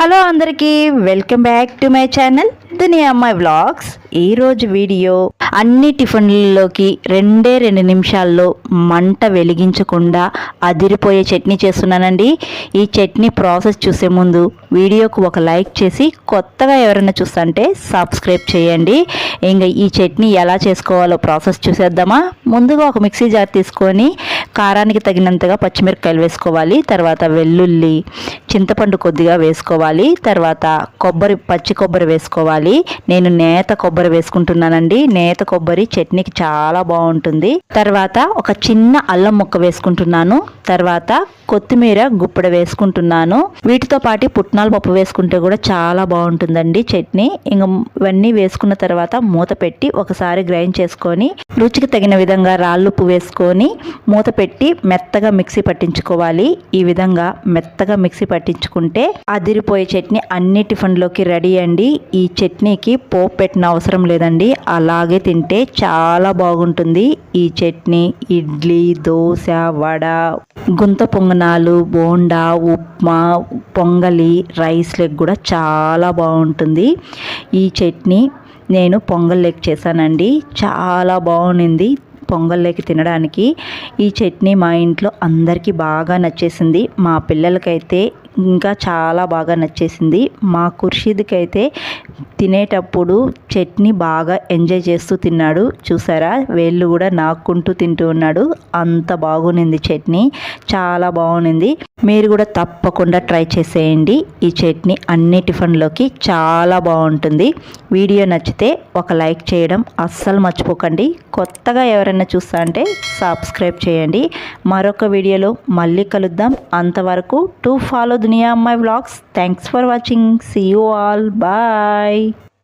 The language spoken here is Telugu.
హలో అందరికీ welcome back to my channel Duniya Ammayi vlogs. ఈరోజు వీడియో అన్ని టిఫిన్లలోకి రెండే రెండు నిమిషాల్లో మంట వెలిగించకుండా అదిరిపోయే చట్నీ చేస్తున్నానండి. ఈ చట్నీ ప్రాసెస్ చూసే ముందు వీడియోకు ఒక లైక్ చేసి కొత్తగా ఎవరైనా చూస్తుంటే సబ్స్క్రైబ్ చేయండి. ఇంకా ఈ చట్నీ ఎలా చేసుకోవాలో ప్రాసెస్ చూసేద్దామా? ముందుగా ఒక మిక్సీ జార్ తీసుకొని కారానికి తగినంతగా పచ్చిమిరపకాయలు వేసుకోవాలి. తర్వాత వెల్లుల్లి చింతపండు కొద్దిగా వేసుకోవాలి తర్వాత కొబ్బరి పచ్చి కొబ్బరి వేసుకోవాలి. నేను నేత కొబ్బరి వేసుకుంటున్నానండి. నేత కొబ్బరి చట్నీకి చాలా బాగుంటుంది. తర్వాత ఒక చిన్న అల్లం ముక్క వేసుకుంటున్నాను. తర్వాత కొత్తిమీర గుప్పెడ వేసుకుంటున్నాను. వీటితో పాటు పుట్నాల పప్పు వేసుకుంటే కూడా చాలా బాగుంటుందండి చట్నీ. ఇంక ఇవన్నీ వేసుకున్న తర్వాత మూత పెట్టి ఒకసారి గ్రైండ్ చేసుకొని రుచికి తగిన విధంగా రాళ్ళుప్పు వేసుకొని మూత పెట్టి మెత్తగా మిక్సీ పట్టించుకోవాలి. ఈ విధంగా మెత్తగా మిక్సీ పట్టించుకుంటే అదిరిపోయే చట్నీ అన్ని టిఫిన్లోకి రెడీ అండి. ఈ చట్నీకి పోపు పెట్టిన అవసరం లేదండి. అలాగే తింటే చాలా బాగుంటుంది. ఈ చట్నీ ఇడ్లీ దోశ వడ గుంత పొంగనాలు బోండా ఉప్మా పొంగలి రైస్ లెగ్ కూడా చాలా బాగుంటుంది. ఈ చట్నీ నేను పొంగల్ లెగ్ చేశానండి. చాలా బాగుంది పొంగల్లోకి తినడానికి. ఈ చట్నీ మా ఇంట్లో అందరికీ బాగా నచ్చేసింది. మా పిల్లలకైతే ఇంకా చాలా బాగా నచ్చేసింది. మా ఖుర్షీద్కి అయితే తినేటప్పుడు చట్నీ బాగా ఎంజాయ్ చేస్తూ తిన్నాడు. చూసారా? వేళ్ళు కూడా నాక్కుంటూ తింటూ ఉన్నాడు. అంత బాగునింది చట్నీ. చాలా బాగునింది మీరు కూడా తప్పకుండా ట్రై చేసేయండి. ఈ చట్నీ అన్ని టిఫిన్లోకి చాలా బాగుంటుంది. వీడియో నచ్చితే ఒక లైక్ చేయడం అస్సలు మర్చిపోకండి. కొత్తగా ఎవరైనా చూస్తా అంటే సబ్స్క్రైబ్ చేయండి. మరొక వీడియోలో మళ్ళీ కలుద్దాం. అంతవరకు to follow Duniya My Vlogs. Thanks for watching. See you all. Bye.